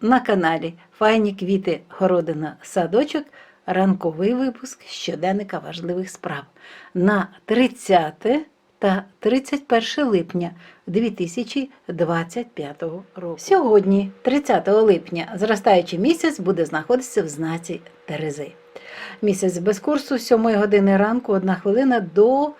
на каналі Файні квіти Городина Садочок. Ранковий випуск щоденника важливих справ на 30 та 31 липня 2025 року. Сьогодні, 30 липня, зростаючий місяць буде знаходитися в знаці Терези. Місяць без курсу з 7 години ранку, 1 хвилина до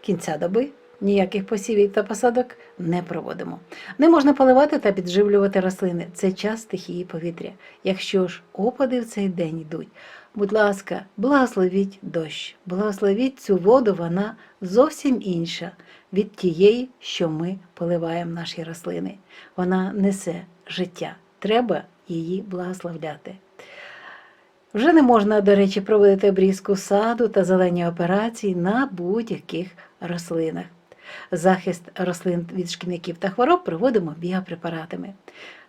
кінця доби. Ніяких посівів та посадок не проводимо. Не можна поливати та підживлювати рослини. Це час стихії повітря. Якщо ж опади в цей день йдуть, будь ласка, благословіть дощ, благословіть цю воду, вона зовсім інша від тієї, що ми поливаємо наші рослини. Вона несе життя. Треба її благословляти. Вже не можна, до речі, проводити обрізку саду та зелені операції на будь-яких рослинах. Захист рослин від шкідників та хвороб проводимо біопрепаратами.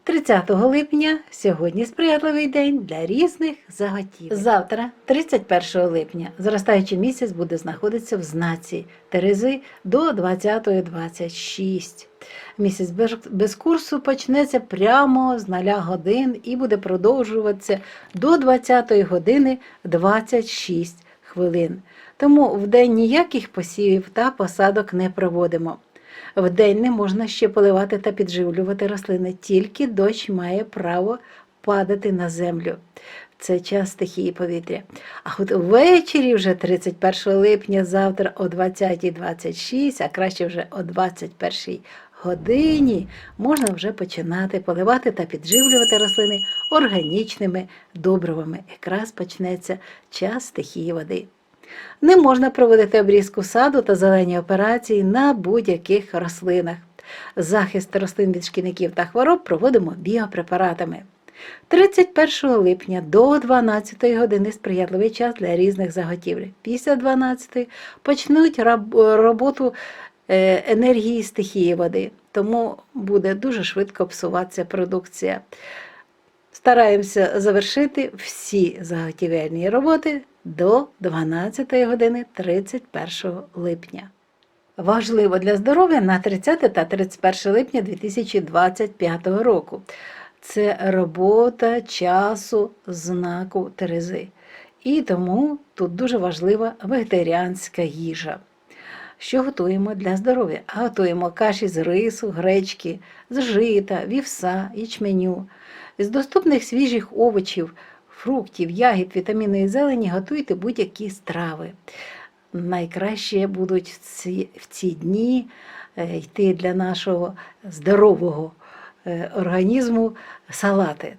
30 липня сьогодні сприятливий день для різних заготів. Завтра, 31 липня, зростаючий місяць буде знаходитися в знаці Терези до 20.26. Місяць без, курсу почнеться прямо з 0 годин і буде продовжуватися до 20 години 26 хвилин. Тому вдень ніяких посівів та посадок не проводимо. Вдень не можна ще поливати та підживлювати рослини, тільки дощ має право падати на землю. Це час стихії повітря. А от ввечері, вже 31 липня, завтра о 20.26, а краще вже о 21 годині, можна вже починати поливати та підживлювати рослини органічними добривами. Якраз почнеться час стихії води. Не можна проводити обрізку саду та зелені операції на будь-яких рослинах. Захист рослин від шкідників та хвороб проводимо біопрепаратами. 31 липня до 12 години сприятливий час для різних заготівель. Після 12 почнуть роботу енергії стихії води, тому буде дуже швидко псуватися продукція. Стараємося завершити всі заготівельні роботи до 12 години 31 липня. Важливо для здоров'я на 30 та 31 липня 2025 року. Це робота часу знаку Терези. І тому тут дуже важлива вегетаріанська їжа. Що готуємо для здоров'я? Готуємо каші з рису, гречки, з жита, вівса, ячменю. З доступних свіжих овочів, фруктів, ягід, вітамінної зелені готуйте будь-які страви. Найкраще будуть в ці, в ці дні е, йти для нашого здорового е, організму салати.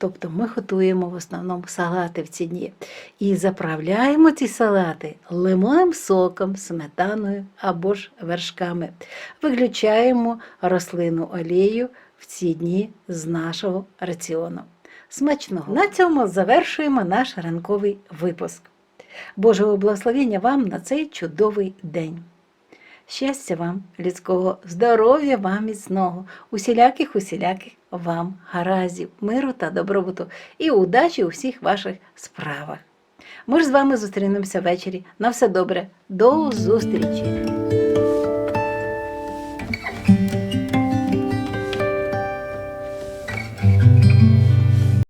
Тобто ми готуємо в основному салати в ці дні. І заправляємо ці салати лимонним соком, сметаною або ж вершками. Виключаємо рослинну олію в ці дні з нашого раціону. Смачного! На цьому завершуємо наш ранковий випуск. Божого благословення вам на цей чудовий день. Щастя вам, людського, здоров'я вам міцного, усіляких усіляких вам гараздів, миру та добробуту і удачі у всіх ваших справах. Ми ж з вами зустрінемося ввечері. На все добре, до зустрічі!